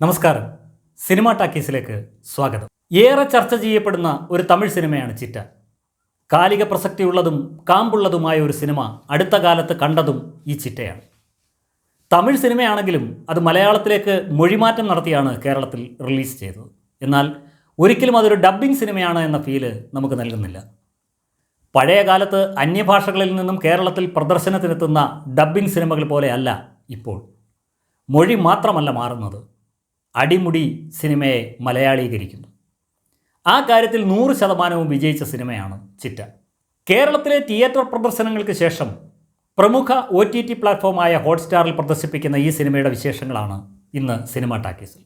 നമസ്കാരം. സിനിമ ടാക്കീസിലേക്ക് സ്വാഗതം. ഏറെ ചർച്ച ചെയ്യപ്പെടുന്ന ഒരു തമിഴ് സിനിമയാണ് ചിറ്റ. കാലിക പ്രസക്തിയുള്ളതും കാമ്പുള്ളതുമായ ഒരു സിനിമ അടുത്ത കാലത്ത് കണ്ടതും ഈ ചിറ്റയാണ്. തമിഴ് സിനിമയാണെങ്കിലും അത് മലയാളത്തിലേക്ക് മൊഴിമാറ്റം നടത്തിയാണ് കേരളത്തിൽ റിലീസ് ചെയ്തത്. എന്നാൽ ഒരിക്കലും അതൊരു ഡബ്ബിംഗ് സിനിമയാണ് എന്ന ഫീൽ നമുക്ക് നൽകുന്നില്ല. പഴയ കാലത്ത് അന്യഭാഷകളിൽ നിന്നും കേരളത്തിൽ പ്രദർശനത്തിനെത്തുന്ന ഡബ്ബിംഗ് സിനിമകൾ പോലെയല്ല ഇപ്പോൾ. മൊഴി മാത്രമല്ല മാറുന്നത്. അടിമുടി സിനിമയെ മലയാളീകരിക്കുന്നു. ആ കാര്യത്തിൽ നൂറ് ശതമാനവും വിജയിച്ച സിനിമയാണ് ചിറ്റ. കേരളത്തിലെ തിയേറ്റർ പ്രദർശനങ്ങൾക്ക് ശേഷം പ്രമുഖ ഒ ടി ടി പ്ലാറ്റ്ഫോമായ ഹോട്ട്സ്റ്റാറിൽ പ്രദർശിപ്പിക്കുന്ന ഈ സിനിമയുടെ വിശേഷങ്ങളാണ് ഇന്ന് സിനിമ ടാക്കീസിൽ.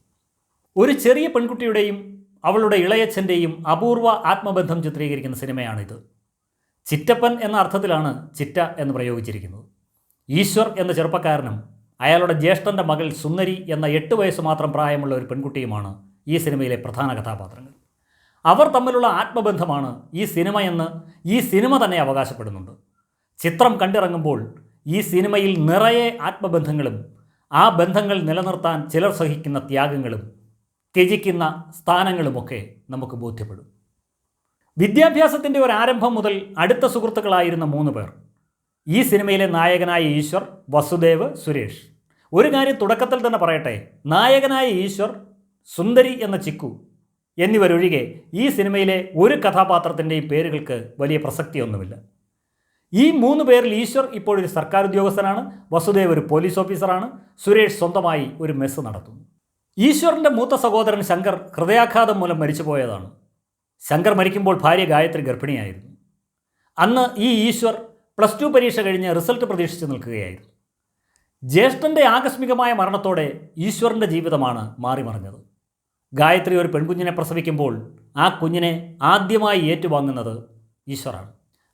ഒരു ചെറിയ പെൺകുട്ടിയുടെയും അവളുടെ ഇളയച്ഛന്റെയും അപൂർവ ആത്മബന്ധം ചിത്രീകരിക്കുന്ന സിനിമയാണിത്. ചിറ്റപ്പൻ എന്ന അർത്ഥത്തിലാണ് ചിറ്റ എന്ന് പ്രയോഗിച്ചിരിക്കുന്നത്. ഈശ്വർ എന്ന ചെറുപ്പക്കാരനും അയാളുടെ ജ്യേഷ്ഠന്റെ മകൾ സുന്ദരി എന്ന എട്ട് വയസ്സ് മാത്രം പ്രായമുള്ള ഒരു പെൺകുട്ടിയുമാണ് ഈ സിനിമയിലെ പ്രധാന കഥാപാത്രങ്ങൾ. അവർ തമ്മിലുള്ള ആത്മബന്ധമാണ് ഈ സിനിമ എന്ന് ഈ സിനിമ തന്നെ അവകാശപ്പെടുന്നുണ്ട്. ചിത്രം കണ്ടിറങ്ങുമ്പോൾ ഈ സിനിമയിൽ നിറയെ ആത്മബന്ധങ്ങളും ആ ബന്ധങ്ങൾ നിലനിർത്താൻ ചിലർ സഹിക്കുന്ന ത്യാഗങ്ങളും ത്യജിക്കുന്ന സ്ഥാനങ്ങളുമൊക്കെ നമുക്ക് ബോധ്യപ്പെടും. വിദ്യാഭ്യാസത്തിന്റെ ഒരു ആരംഭം മുതൽ അടുത്ത സുഹൃത്തുക്കളായിരുന്ന മൂന്ന് പേർ ഈ സിനിമയിലെ നായകനായ ഈശ്വർ വസുദേവ് സുരേഷ്. ഒരു കാര്യം തുടക്കത്തിൽ തന്നെ പറയട്ടെ. നായകനായ ഈശ്വർ സുന്ദരി എന്ന ചിക്കു എന്നിവരൊഴികെ ഈ സിനിമയിലെ ഒരു കഥാപാത്രത്തിന്റെയും പേരുകൾക്ക് വലിയ പ്രസക്തിയൊന്നുമില്ല. ഈ മൂന്ന് പേരിൽ ഈശ്വർ ഇപ്പോഴൊരു സർക്കാർ ഉദ്യോഗസ്ഥനാണ് വസുദേവ് ഒരു പോലീസ് ഓഫീസറാണ് സുരേഷ് സ്വന്തമായി ഒരു മെസ്സ് നടത്തുന്നു. ഈശ്വറിന്റെ മൂത്ത സഹോദരൻ ശങ്കർ ഹൃദയാഘാതം മൂലം മരിച്ചുപോയതാണ് ശങ്കർ മരിക്കുമ്പോൾ ഭാര്യ ഗായത്രി ഗർഭിണിയായിരുന്നു. അന്ന് ഈ ഈശ്വർ പ്ലസ് ടു പരീക്ഷ കഴിഞ്ഞ് റിസൾട്ട് പ്രതീക്ഷിച്ച് നിൽക്കുകയായിരുന്നു. ജ്യേഷ്ഠന്റെ ആകസ്മികമായ മരണത്തോടെ ഈശ്വറിന്റെ ജീവിതമാണ് മാറിമറിഞ്ഞത്. ഗായത്രി ഒരു പെൺകുഞ്ഞിനെ പ്രസവിക്കുമ്പോൾ ആ കുഞ്ഞിനെ ആദ്യമായി ഏറ്റുവാങ്ങുന്നത് ഈശ്വറാണ്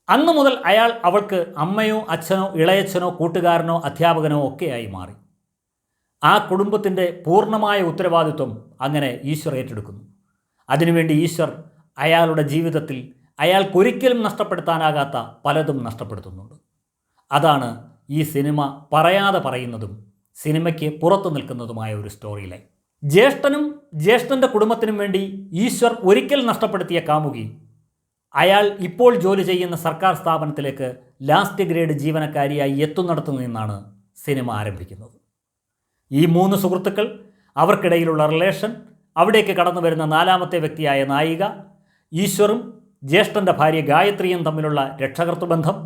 അന്നു മുതൽ അയാൾ അവൾക്ക് അമ്മയോ അച്ഛനോ ഇളയച്ഛനോ കൂട്ടുകാരനോ അധ്യാപകനോ ഒക്കെയായി മാറി. ആ കുടുംബത്തിന്റെ പൂർണമായ ഉത്തരവാദിത്വം അങ്ങനെ ഈശ്വർ ഏറ്റെടുക്കുന്നു. അതിനുവേണ്ടി ഈശ്വർ അയാളുടെ ജീവിതത്തിൽ അയാൾക്കൊരിക്കലും നഷ്ടപ്പെടുത്താനാകാത്ത പലതും നഷ്ടപ്പെടുത്തുന്നുണ്ട്. അതാണ് ഈ സിനിമ പറയാതെ പറയുന്നതും സിനിമയ്ക്ക് പുറത്തു നിൽക്കുന്നതുമായ ഒരു സ്റ്റോറി ലൈൻ ജ്യേഷ്ഠനും ജ്യേഷ്ഠന്റെ കുടുംബത്തിനും വേണ്ടി ഈശ്വർ ഒരിക്കൽ നഷ്ടപ്പെടുത്തിയ കാമുകി അയാൾ ഇപ്പോൾ ജോലി ചെയ്യുന്ന സർക്കാർ സ്ഥാപനത്തിലേക്ക് ലാസ്റ്റ് ഗ്രേഡ് ജീവനക്കാരിയായി എത്തുന്നിടത്തു നിന്നാണ് സിനിമ ആരംഭിക്കുന്നത്. ഈ മൂന്ന് സുഹൃത്തുക്കൾ അവർക്കിടയിലുള്ള റിലേഷൻ അവിടേക്ക് കടന്നു വരുന്ന നാലാമത്തെ വ്യക്തിയായ നായിക ഈശ്വറും ജ്യേഷ്ഠന്റെ ഭാര്യ ഗായത്രിയും തമ്മിലുള്ള രക്ഷകർത്തൃബന്ധം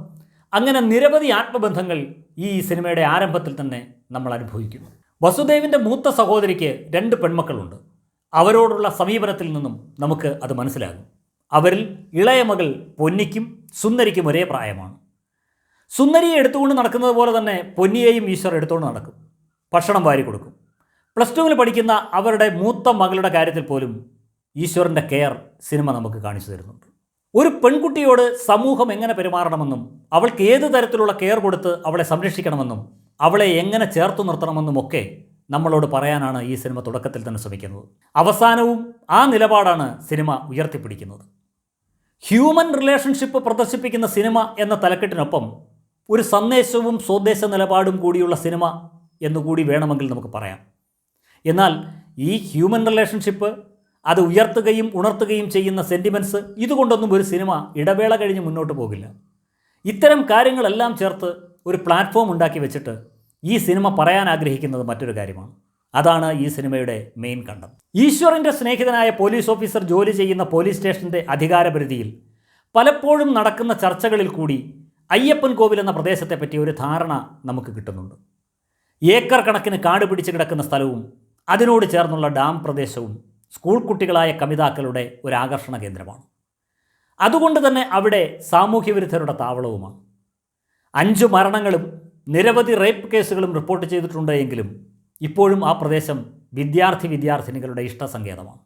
അങ്ങനെ നിരവധി ആത്മബന്ധങ്ങൾ ഈ സിനിമയുടെ ആരംഭത്തിൽ തന്നെ നമ്മൾ അനുഭവിക്കുന്നു. വസുദേവിന്റെ മൂത്ത സഹോദരിക്ക് രണ്ട് പെൺമക്കളുണ്ട്. അവരോടുള്ള സമീപനത്തിൽ നിന്നും നമുക്ക് അത് മനസ്സിലാകും. അവരിൽ ഇളയ മകൾ പൊന്നിക്കും സുന്ദരിക്കും ഒരേ പ്രായമാണ്. സുന്ദരിയെ എടുത്തുകൊണ്ട് നടക്കുന്നത് പോലെ തന്നെ പൊന്നിയെയും ഈശ്വർ എടുത്തുകൊണ്ട് നടക്കും. ഭക്ഷണം വാരി കൊടുക്കും. പ്ലസ് ടുവിൽ പഠിക്കുന്ന അവരുടെ മൂത്ത മകളുടെ കാര്യത്തിൽ പോലും ഈശ്വറിന്റെ കെയർ സിനിമ നമുക്ക് കാണിച്ചു തരുന്നുണ്ട്. ഒരു പെൺകുട്ടിയോട് സമൂഹം എങ്ങനെ പെരുമാറണമെന്നും അവൾക്ക് ഏത് തരത്തിലുള്ള കെയർ കൊടുത്ത് അവളെ സംരക്ഷിക്കണമെന്നും അവളെ എങ്ങനെ ചേർത്തു നിർത്തണമെന്നും ഒക്കെ നമ്മളോട് പറയാനാണ് ഈ സിനിമ തുടക്കത്തിൽ തന്നെ ശ്രമിക്കുന്നത്. അവസാനവും ആ നിലപാടാണ് സിനിമ ഉയർത്തിപ്പിടിക്കുന്നത്. ഹ്യൂമൻ റിലേഷൻഷിപ്പ് പ്രദർശിപ്പിക്കുന്ന സിനിമ എന്ന തലക്കെട്ടിനൊപ്പം ഒരു സന്ദേശവും സ്വദേശ നിലപാടും കൂടിയുള്ള സിനിമ എന്നുകൂടി വേണമെങ്കിൽ നമുക്ക് പറയാം. എന്നാൽ ഈ ഹ്യൂമൻ റിലേഷൻഷിപ്പ് അത് ഉയർത്തുകയും ഉണർത്തുകയും ചെയ്യുന്ന സെന്റിമെന്റ്സ് ഇതുകൊണ്ടൊന്നും ഒരു സിനിമ ഇടവേള കഴിഞ്ഞ് മുന്നോട്ട് പോകില്ല. ഇത്തരം കാര്യങ്ങളെല്ലാം ചേർത്ത് ഒരു പ്ലാറ്റ്ഫോം ഉണ്ടാക്കി വെച്ചിട്ട് ഈ സിനിമ പറയാൻ ആഗ്രഹിക്കുന്നത് മറ്റൊരു കാര്യമാണ്. അതാണ് ഈ സിനിമയുടെ മെയിൻ കണ്ടം. ഈശ്വറിന്റെ സ്നേഹിതനായ പോലീസ് ഓഫീസർ ജോലി ചെയ്യുന്ന പോലീസ് സ്റ്റേഷന്റെ അധികാരപരിധിയിൽ പലപ്പോഴും നടക്കുന്ന ചർച്ചകളിൽ കൂടി അയ്യപ്പൻ കോവിൽ എന്ന പ്രദേശത്തെപ്പറ്റി ഒരു ധാരണ നമുക്ക് കിട്ടുന്നുണ്ട്. ഏക്കർ കണക്കിന് കാട് പിടിച്ച് കിടക്കുന്ന സ്ഥലവും അതിനോട് ചേർന്നുള്ള ഡാം പ്രദേശവും സ്കൂൾ കുട്ടികളായ കവിതാക്കളുടെ ഒരു ആകർഷണ കേന്ദ്രമാണ്. അതുകൊണ്ട് തന്നെ അവിടെ സാമൂഹ്യ വിരുദ്ധരുടെ താവളവുമാണ്. അഞ്ച് മരണങ്ങളും നിരവധി റേപ്പ് കേസുകളും റിപ്പോർട്ട് ചെയ്തിട്ടുണ്ട് എങ്കിലും ഇപ്പോഴും ആ പ്രദേശം വിദ്യാർത്ഥി വിദ്യാർത്ഥിനികളുടെ ഇഷ്ടസങ്കേതമാണ്.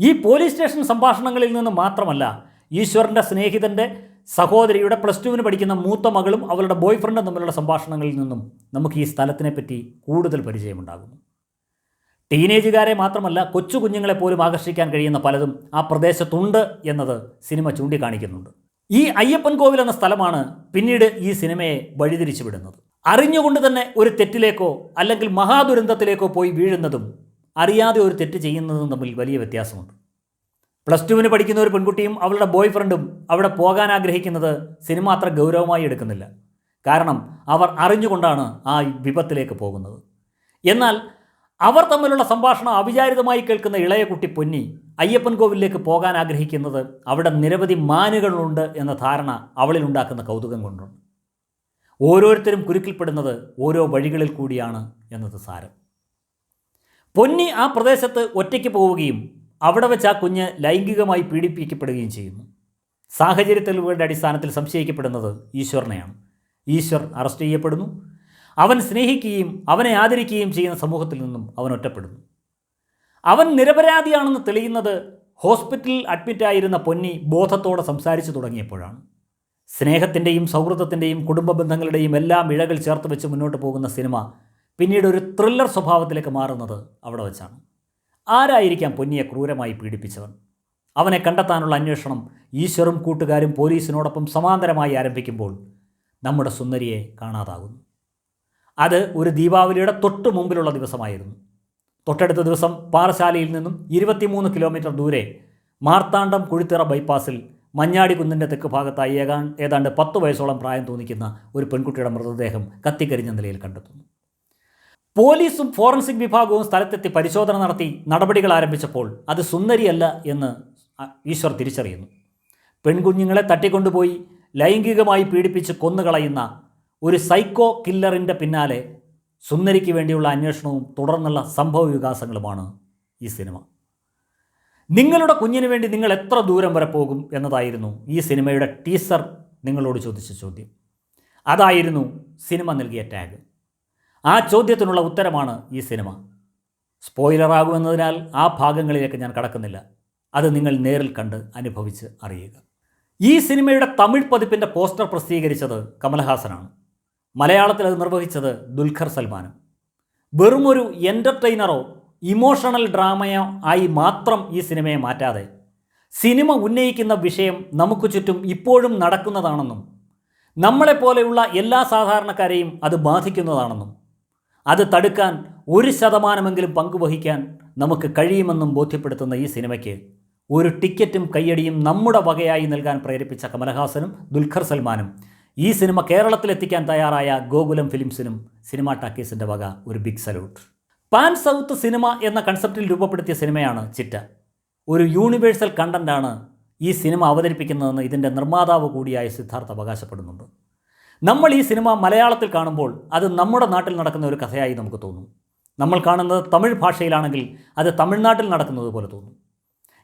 ഈ പോലീസ് സ്റ്റേഷൻ സംഭാഷണങ്ങളിൽ നിന്ന് മാത്രമല്ല ഈശ്വറിന്റെ സ്നേഹിതന്റെ സഹോദരിയുടെ പ്ലസ് ടുവിന് പഠിക്കുന്ന മൂത്ത മകളും അവളുടെ ബോയ്ഫ്രണ്ടും തമ്മിലുള്ള സംഭാഷണങ്ങളിൽ നിന്നും നമുക്ക് ഈ സ്ഥലത്തിനെപ്പറ്റി കൂടുതൽ പരിചയമുണ്ടാകുന്നു. ടീനേജുകാരെ മാത്രമല്ല കൊച്ചു കുഞ്ഞുങ്ങളെ പോലും ആകർഷിക്കാൻ കഴിയുന്ന പലതും ആ പ്രദേശത്തുണ്ട് എന്നത് സിനിമ ചൂണ്ടിക്കാണിക്കുന്നുണ്ട്. ഈ അയ്യപ്പൻ കോവിൽ എന്ന സ്ഥലമാണ് പിന്നീട് ഈ സിനിമയെ വഴിതിരിച്ചു വിടുന്നത് അറിഞ്ഞുകൊണ്ട് തന്നെ ഒരു തെറ്റിലേക്കോ അല്ലെങ്കിൽ മഹാദുരന്തത്തിലേക്കോ പോയി വീഴുന്നതും അറിയാതെ ഒരു തെറ്റ് ചെയ്യുന്നതും തമ്മിൽ വലിയ വ്യത്യാസമുണ്ട്. പ്ലസ് ടുവിന് പഠിക്കുന്ന ഒരു പെൺകുട്ടിയും അവളുടെ ബോയ് ഫ്രണ്ടും അവിടെ പോകാൻ ആഗ്രഹിക്കുന്നത് സിനിമ അത്ര ഗൗരവമായി എടുക്കുന്നില്ല. കാരണം അവർ അറിഞ്ഞുകൊണ്ടാണ് ആ വിപത്തിലേക്ക് പോകുന്നത്. എന്നാൽ അവർ തമ്മിലുള്ള സംഭാഷണം അവിചാരിതമായി കേൾക്കുന്ന ഇളയ കുട്ടി പൊന്നി അയ്യപ്പൻ കോവിലേക്ക് പോകാൻ ആഗ്രഹിക്കുന്നത് അവിടെ നിരവധി മാനുകളുണ്ട് എന്ന ധാരണ അവളിൽ ഉണ്ടാക്കുന്ന കൗതുകം കൊണ്ടുണ്ട്. ഓരോരുത്തരും കുരുക്കിൽപ്പെടുന്നത് ഓരോ വഴികളിൽ കൂടിയാണ് എന്നത് സാരം. പൊന്നി ആ പ്രദേശത്ത് ഒറ്റയ്ക്ക് പോവുകയും അവിടെ വെച്ച് ആ കുഞ്ഞ് ലൈംഗികമായി പീഡിപ്പിക്കപ്പെടുകയും ചെയ്യുന്നു. സാഹചര്യ തെളിവുകളുടെ അടിസ്ഥാനത്തിൽ സംശയിക്കപ്പെടുന്നത് ഈശ്വരനെയാണ്. ഈശ്വർ അറസ്റ്റ് ചെയ്യപ്പെടുന്നു. അവൻ സ്നേഹിക്കുകയും അവനെ ആദരിക്കുകയും ചെയ്യുന്ന സമൂഹത്തിൽ നിന്നും അവൻ ഒറ്റപ്പെടുന്നു. അവൻ നിരപരാധിയാണെന്ന് തെളിയുന്നത് ഹോസ്പിറ്റലിൽ അഡ്മിറ്റായിരുന്ന പൊന്നി ബോധത്തോടെ സംസാരിച്ചു തുടങ്ങിയപ്പോഴാണ്. സ്നേഹത്തിന്റെയും സൗഹൃദത്തിന്റെയും കുടുംബ ബന്ധങ്ങളുടെയും എല്ലാം ഇഴകൾ ചേർത്ത് വെച്ച് മുന്നോട്ട് പോകുന്ന സിനിമ പിന്നീട് ഒരു ത്രില്ലർ സ്വഭാവത്തിലേക്ക് മാറുന്നത് അവിടെ വെച്ചാണ്. ആരായിരിക്കാം പൊന്നിയെ ക്രൂരമായി പീഡിപ്പിച്ചവൻ? അവനെ കണ്ടെത്താനുള്ള അന്വേഷണം ഈശ്വറും കൂട്ടുകാരും പോലീസിനോടൊപ്പം സമാന്തരമായി ആരംഭിക്കുമ്പോൾ നമ്മുടെ സുന്ദരിയെ കാണാതാകുന്നു. അത് ഒരു ദീപാവലിയുടെ തൊട്ട് മുമ്പിലുള്ള ദിവസമായിരുന്നു. തൊട്ടടുത്ത ദിവസം പാറശാലയിൽ നിന്നും ഇരുപത്തിമൂന്ന് കിലോമീറ്റർ ദൂരെ മാർത്താണ്ഡം കുഴിത്തിറ ബൈപ്പാസിൽ മഞ്ഞാടി കുന്നിന്റെ തെക്ക് ഭാഗത്തായി ഏകാൻ ഏതാണ്ട് പത്ത് വയസ്സോളം പ്രായം തോന്നിക്കുന്ന ഒരു പെൺകുട്ടിയുടെ മൃതദേഹം കത്തിക്കരിഞ്ഞ നിലയിൽ കണ്ടെത്തുന്നു. പോലീസും ഫോറൻസിക് വിഭാഗവും സ്ഥലത്തെത്തി പരിശോധന നടത്തി നടപടികൾ ആരംഭിച്ചപ്പോൾ അത് സുന്ദരിയല്ല എന്ന് ഈശ്വർ തിരിച്ചറിയുന്നു. പെൺകുഞ്ഞുങ്ങളെ തട്ടിക്കൊണ്ടുപോയി ലൈംഗികമായി പീഡിപ്പിച്ച് കൊന്നുകളയുന്ന ഒരു സൈക്കോ കില്ലറിന്റെ പിന്നാലെ സുന്ദരിക്ക് വേണ്ടിയുള്ള അന്വേഷണവും തുടർന്നുള്ള സംഭവ വികാസങ്ങളുമാണ് ഈ സിനിമ. നിങ്ങളുടെ കുഞ്ഞിന് വേണ്ടി നിങ്ങൾ എത്ര ദൂരം വരെ പോകും എന്നതായിരുന്നു ഈ സിനിമയുടെ ടീസർ നിങ്ങളോട് ചോദിച്ച ചോദ്യം. അതായിരുന്നു സിനിമ നൽകിയ ടാഗ് ആ ചോദ്യത്തിനുള്ള ഉത്തരമാണ് ഈ സിനിമ. സ്പോയിലറാകുമെന്നതിനാൽ ആ ഭാഗങ്ങളിലേക്ക് ഞാൻ കടക്കുന്നില്ല. അത് നിങ്ങൾ നേരിൽ കണ്ട് അനുഭവിച്ച് അറിയുക. ഈ സിനിമയുടെ തമിഴ് പതിപ്പിന്റെ പോസ്റ്റർ പ്രസിദ്ധീകരിച്ചത് കമൽഹാസനാണ്. മലയാളത്തിൽ അത് നിർവഹിച്ചത് ദുൽഖർ സൽമാനും. വെറുമൊരു എന്റർടൈനറോ ഇമോഷണൽ ഡ്രാമയോ ആയി മാത്രം ഈ സിനിമയെ മാറ്റാതെ സിനിമ ഉന്നയിക്കുന്ന വിഷയം നമുക്ക് ചുറ്റും ഇപ്പോഴും നടക്കുന്നതാണെന്നും നമ്മളെപ്പോലെയുള്ള എല്ലാ സാധാരണക്കാരെയും അത് ബാധിക്കുന്നതാണെന്നും അത് തടുക്കാൻ ഒരു ശതമാനമെങ്കിലും പങ്കുവഹിക്കാൻ നമുക്ക് കഴിയുമെന്നും ബോധ്യപ്പെടുത്തുന്ന ഈ സിനിമയ്ക്ക് ഒരു ടിക്കറ്റും കയ്യടിയും നമ്മുടെ വകയായി നൽകാൻ പ്രേരിപ്പിച്ച കമലഹാസനും ദുൽഖർ സൽമാനും. ഈ സിനിമ കേരളത്തിലെത്തിക്കാൻ തയ്യാറായ ഗോകുലം ഫിലിംസിനും സിനിമ ടാക്കീസിന്റെ വക ഒരു big salute pan south cinema എന്ന കൺസെപ്റ്റിൽ രൂപപ്പെടുത്തിയ സിനിമയാണ് ചിറ്റ. ഒരു യൂണിവേഴ്സൽ കണ്ടന്റാണ് ഈ സിനിമ അവതരിപ്പിക്കുന്നതെന്ന് ഇതിന്റെ നിർമ്മാതാവ് കൂടിയായ സിദ്ധാർത്ഥ് അവകാശപ്പെടുന്നുണ്ട്. നമ്മൾ ഈ സിനിമ മലയാളത്തിൽ കാണുമ്പോൾ അത് നമ്മുടെ നാട്ടിൽ നടക്കുന്ന ഒരു കഥയായി നമുക്ക് തോന്നും. നമ്മൾ കാണുന്നത് തമിഴ് ഭാഷയിലാണെങ്കിൽ അത് തമിഴ്നാട്ടിൽ നടക്കുന്നത് പോലെ തോന്നും.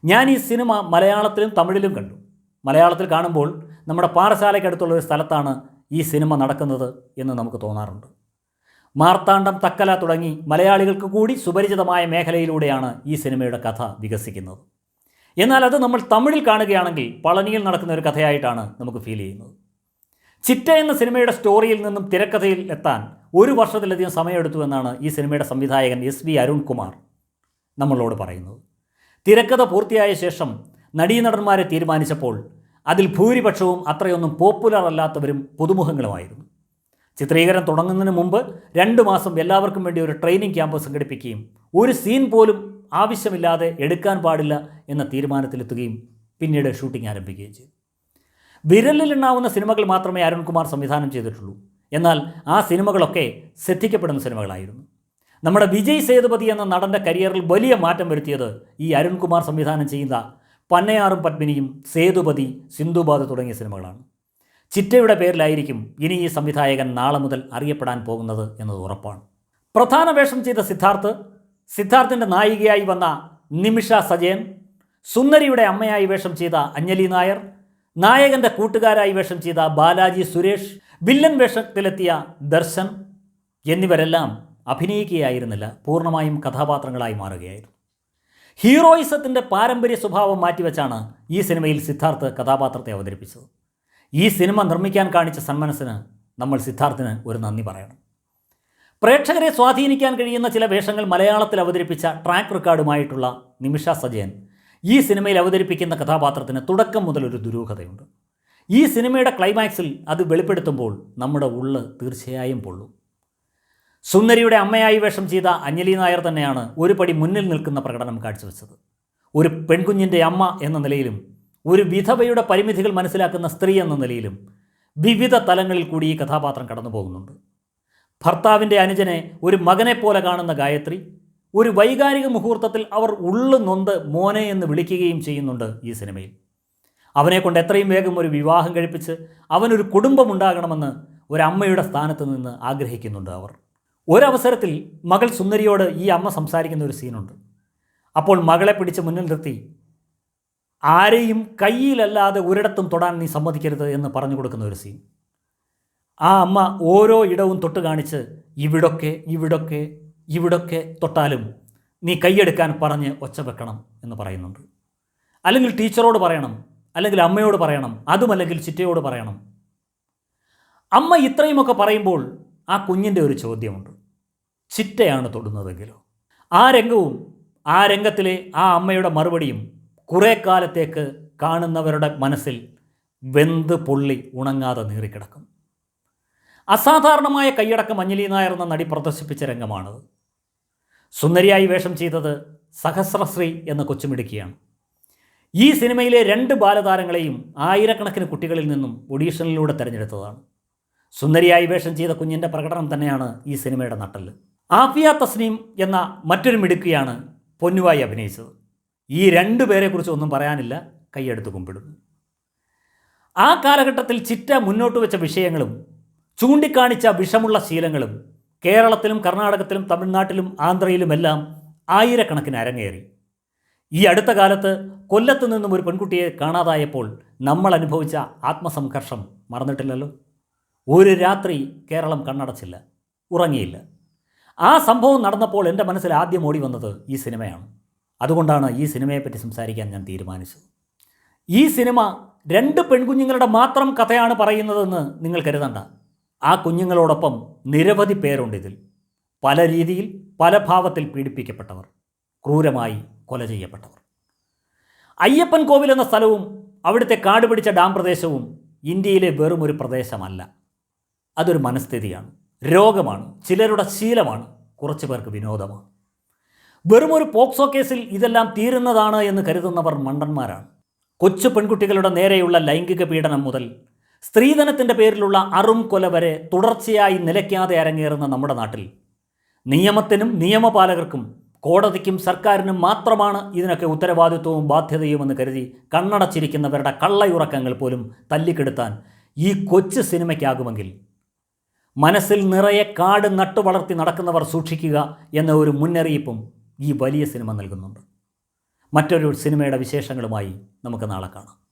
ഞാൻ ഈ സിനിമ മലയാളത്തിലും തമിഴിലും കണ്ടു. മലയാളത്തിൽ കാണുമ്പോൾ നമ്മുടെ പാഠശാലയ്ക്കടുത്തുള്ള ഒരു സ്ഥലത്താണ് ഈ സിനിമ നടക്കുന്നത് എന്ന് നമുക്ക് തോന്നാറുണ്ട്. മാർത്താണ്ഡം തക്കല തുടങ്ങി മലയാളികൾക്ക് കൂടി സുപരിചിതമായ മേഖലയിലൂടെയാണ് ഈ സിനിമയുടെ കഥ വികസിക്കുന്നത്. എന്നാൽ അത് നമ്മൾ തമിഴിൽ കാണുകയാണെങ്കിൽ പളനിയിൽ നടക്കുന്ന ഒരു കഥയായിട്ടാണ് നമുക്ക് ഫീൽ ചെയ്യുന്നത്. ചിറ്റ എന്ന സിനിമയുടെ സ്റ്റോറിയിൽ നിന്നും തിരക്കഥയിൽ എത്താൻ ഒരു വർഷത്തിലധികം സമയമെടുത്തു എന്നാണ് ഈ സിനിമയുടെ സംവിധായകൻ എസ് വി അരുൺകുമാർ നമ്മളോട് പറയുന്നത്. തിരക്കഥ പൂർത്തിയായ ശേഷം നടീനടന്മാരെ തീരുമാനിച്ചപ്പോൾ അതിൽ ഭൂരിപക്ഷവും അത്രയൊന്നും പോപ്പുലർ അല്ലാത്തവരും പുതുമുഖങ്ങളുമായിരുന്നു. ചിത്രീകരണം തുടങ്ങുന്നതിന് മുമ്പ് രണ്ട് മാസം എല്ലാവർക്കും വേണ്ടി ഒരു ട്രെയിനിങ് ക്യാമ്പ് സംഘടിപ്പിക്കുകയും ഒരു സീൻ പോലും ആവശ്യമില്ലാതെ എടുക്കാൻ പാടില്ല എന്ന തീരുമാനത്തിലെത്തുകയും പിന്നീട് ഷൂട്ടിംഗ് ആരംഭിക്കുകയും ചെയ്തു. വിരലിലെണ്ണാവുന്ന സിനിമകൾ മാത്രമേ അരുൺകുമാർ സംവിധാനം ചെയ്തിട്ടുള്ളൂ. എന്നാൽ ആ സിനിമകളൊക്കെ ശ്രദ്ധിക്കപ്പെടുന്ന സിനിമകളായിരുന്നു. നമ്മുടെ വിജയ് സേതുപതി എന്ന നടന്റെ കരിയറിൽ വലിയ മാറ്റം വരുത്തിയത് ഈ അരുൺകുമാർ സംവിധാനം ചെയ്യുന്ന പന്നയാറും പത്മിനിയും സേതുപതി സിന്ധുബാദ് തുടങ്ങിയ സിനിമകളാണ്. ചിറ്റയുടെ പേരിലായിരിക്കും ഇനി ഈ സംവിധായകൻ നാളെ മുതൽ അറിയപ്പെടാൻ പോകുന്നത് എന്നത് ഉറപ്പാണ്. പ്രധാന വേഷം ചെയ്ത സിദ്ധാർത്ഥ് സിദ്ധാർത്ഥിന്റെ നായികയായി വന്ന നിമിഷ സജയൻ സുന്ദരിയുടെ അമ്മയായി വേഷം ചെയ്ത അഞ്ജലി നായർ നായകന്റെ കൂട്ടുകാരായി വേഷം ചെയ്ത ബാലാജി സുരേഷ് വില്ലൻ വേഷത്തിലെത്തിയ ദർശൻ എന്നിവരെല്ലാം അഭിനയിക്കുകയായിരുന്നില്ല പൂർണമായും കഥാപാത്രങ്ങളായി മാറുകയായിരുന്നു. ഹീറോയിസത്തിന്റെ പാരമ്പര്യ സ്വഭാവം മാറ്റിവെച്ചാണ് ഈ സിനിമയിൽ സിദ്ധാർത്ഥ് കഥാപാത്രത്തെ അവതരിപ്പിച്ചത്. ഈ സിനിമ നിർമ്മിക്കാൻ കാണിച്ച സന്മനസ്സിന് നമ്മൾ സിദ്ധാർത്ഥിന് ഒരു നന്ദി പറയണം. പ്രേക്ഷകരെ സ്വാധീനിക്കാൻ കഴിയുന്ന ചില വേഷങ്ങൾ മലയാളത്തിൽ അവതരിപ്പിച്ച ട്രാക്ക് റെക്കോർഡുമായിട്ടുള്ള നിമിഷ സജയൻ ഈ സിനിമയിൽ അവതരിപ്പിക്കുന്ന കഥാപാത്രത്തിന് തുടക്കം മുതൽ ഒരു ദുരൂഹതയുണ്ട്. ഈ സിനിമയുടെ ക്ലൈമാക്സിൽ അത് വെളിപ്പെടുത്തുമ്പോൾ നമ്മുടെ ഉള്ള് തീർച്ചയായും പൊള്ളും. സുന്ദരിയുടെ അമ്മയായി വേഷം ചെയ്ത അഞ്ജലി നായർ തന്നെയാണ് ഒരു പടി മുന്നിൽ നിൽക്കുന്ന പ്രകടനം കാഴ്ചവെച്ചത്. ഒരു പെൺകുഞ്ഞിന്റെ അമ്മ എന്ന നിലയിലും ഒരു വിധവയുടെ പരിമിതികൾ മനസ്സിലാക്കുന്ന സ്ത്രീ എന്ന നിലയിലും വിവിധ തലങ്ങളിൽ കൂടി ഈ കഥാപാത്രം കടന്നു പോകുന്നുണ്ട് ഭർത്താവിന്റെ അനുജനെ ഒരു മകനെപ്പോലെ പോലെ കാണുന്ന ഗായത്രി ഒരു വൈകാരിക മുഹൂർത്തത്തിൽ അവർ ഉള്ളു നൊന്ത് മോനെ എന്ന് വിളിക്കുകയും ചെയ്യുന്നുണ്ട് ഈ സിനിമയിൽ. അവനെക്കൊണ്ട് എത്രയും വേഗം ഒരു വിവാഹം കഴിപ്പിച്ച് അവനൊരു കുടുംബമുണ്ടാകണമെന്ന് ഒരമ്മയുടെ സ്ഥാനത്ത് നിന്ന് ആഗ്രഹിക്കുന്നുണ്ട് അവർ. ഒരവസരത്തിൽ മകൾ സുന്ദരിയോട് ഈ അമ്മ സംസാരിക്കുന്ന ഒരു സീനുണ്ട്. അപ്പോൾ മകളെ പിടിച്ച് മുന്നിൽ നിർത്തി ആരെയും കയ്യിലല്ലാതെ ഒരിടത്തും തൊടാൻ നീ സമ്മതിക്കരുത് എന്ന് പറഞ്ഞു കൊടുക്കുന്ന ഒരു സീൻ. ആ അമ്മ ഓരോ ഇടവും തൊട്ട് കാണിച്ച് ഇവിടൊക്കെ ഇവിടൊക്കെ ഇവിടൊക്കെ തൊട്ടാലും നീ കൈയെടുക്കാൻ പറഞ്ഞ് ഒച്ച വെക്കണം എന്ന് പറയുന്നുണ്ട്. അല്ലെങ്കിൽ ടീച്ചറോട് പറയണം അല്ലെങ്കിൽ അമ്മയോട് പറയണം അതുമല്ലെങ്കിൽ ചിറ്റയോട് പറയണം. അമ്മ ഇത്രയുമൊക്കെ പറയുമ്പോൾ ആ കുഞ്ഞിന്റെ ഒരു ചോദ്യമുണ്ട്. ചിറ്റയാണ് തൊടുന്നതെങ്കിലോ? ആ രംഗവും ആ രംഗത്തിലെ ആ അമ്മയുടെ മറുപടിയും കുറേ കാലത്തേക്ക് കാണുന്നവരുടെ മനസ്സിൽ വെന്ത് പൊള്ളി ഉണങ്ങാതെ നീറിക്കിടക്കും. അസാധാരണമായ കൈയടക്കം അഞ്ജലി നായർ എന്ന നടി പ്രദർശിപ്പിച്ച രംഗമാണത്. സുന്ദരിയായി വേഷം ചെയ്തത് സഹസ്രശ്രീ എന്ന കൊച്ചുമിടുക്കിയാണ്. ഈ സിനിമയിലെ രണ്ട് ബാലതാരങ്ങളെയും ആയിരക്കണക്കിന് കുട്ടികളിൽ നിന്നും ഒഡീഷനിലൂടെ തിരഞ്ഞെടുത്തതാണ്. സുന്ദരിയായി വേഷം ചെയ്ത കുഞ്ഞിന്റെ പ്രകടനം തന്നെയാണ് ഈ സിനിമയുടെ നട്ടൽ ആഫിയ തസ്നീം എന്ന മറ്റൊരു മിടുക്കിയാണ് പൊന്നുവായി അഭിനയിച്ചത്. ഈ രണ്ടു പേരെക്കുറിച്ച് ഒന്നും പറയാനില്ല കൈയെടുത്ത് കുമ്പിടുന്നു ആ കാലഘട്ടത്തിൽ ചിറ്റ മുന്നോട്ട് വെച്ച വിഷയങ്ങളും ചൂണ്ടിക്കാണിച്ച വിഷമുള്ള ശീലങ്ങളും കേരളത്തിലും കർണാടകത്തിലും തമിഴ്നാട്ടിലും ആന്ധ്രയിലുമെല്ലാം ആയിരക്കണക്കിന് അരങ്ങേറി. ഈ അടുത്ത കാലത്ത് കൊല്ലത്ത് നിന്നും ഒരു പെൺകുട്ടിയെ കാണാതായപ്പോൾ നമ്മൾ അനുഭവിച്ച ആത്മസംഘർഷം മറന്നിട്ടില്ലല്ലോ. ഒരു രാത്രി കേരളം കണ്ണടച്ചില്ല ഉറങ്ങിയില്ല. ആ സംഭവം നടന്നപ്പോൾ എന്റെ മനസ്സിൽ ആദ്യം ഓടി വന്നത് ഈ സിനിമയാണ്. അതുകൊണ്ടാണ് ഈ സിനിമയെപ്പറ്റി സംസാരിക്കാൻ ഞാൻ തീരുമാനിച്ചത്. ഈ സിനിമ രണ്ട് പെൺകുഞ്ഞുങ്ങളുടെ മാത്രം കഥയാണ് പറയുന്നതെന്ന് നിങ്ങൾ കരുതണ്ട. ആ കുഞ്ഞുങ്ങളോടൊപ്പം നിരവധി പേരുണ്ട് ഇതിൽ. പല രീതിയിൽ പല ഭാവത്തിൽ പീഡിപ്പിക്കപ്പെട്ടവർ ക്രൂരമായി കൊല ചെയ്യപ്പെട്ടവർ. അയ്യപ്പൻ കോവിൽ എന്ന സ്ഥലവും അവിടുത്തെ കാട് പിടിച്ച ഡാം പ്രദേശവും ഇന്ത്യയിലെ വെറും ഒരു പ്രദേശമല്ല. അതൊരു മനസ്ഥിതിയാണ്. രോഗമാണ് ചിലരുടെ ശീലമാണ് കുറച്ച് പേർക്ക് വിനോദമാണ്. വെറും ഒരു പോക്സോ കേസിൽ ഇതെല്ലാം തീരുന്നതാണ് എന്ന് കരുതുന്നവർ മണ്ടന്മാരാണ്. കൊച്ചു പെൺകുട്ടികളുടെ നേരെയുള്ള ലൈംഗിക പീഡനം മുതൽ സ്ത്രീധനത്തിന്റെ പേരിലുള്ള അറും കൊല വരെ തുടർച്ചയായി നിലയ്ക്കാതെ അരങ്ങേറുന്ന നമ്മുടെ നാട്ടിൽ നിയമത്തിനും നിയമപാലകർക്കും കോടതിക്കും സർക്കാരിനും മാത്രമാണ് ഇതിനൊക്കെ ഉത്തരവാദിത്വവും ബാധ്യതയുമെന്ന് കരുതി കണ്ണടച്ചിരിക്കുന്നവരുടെ കള്ളയുറക്കങ്ങൾ പോലും തല്ലിക്കെടുത്താൻ ഈ കൊച്ചു സിനിമയ്ക്കാകുമെങ്കിൽ മനസ്സിൽ നിറയെ കാട് നട്ടു വളർത്തി നടക്കുന്നവർ സൂക്ഷിക്കുക എന്ന ഒരു മുന്നറിയിപ്പും ഈ വലിയ സിനിമ നൽകുന്നുണ്ട്. മറ്റൊരു സിനിമയുടെ വിശേഷങ്ങളുമായി നമുക്ക് നാളെ കാണാം.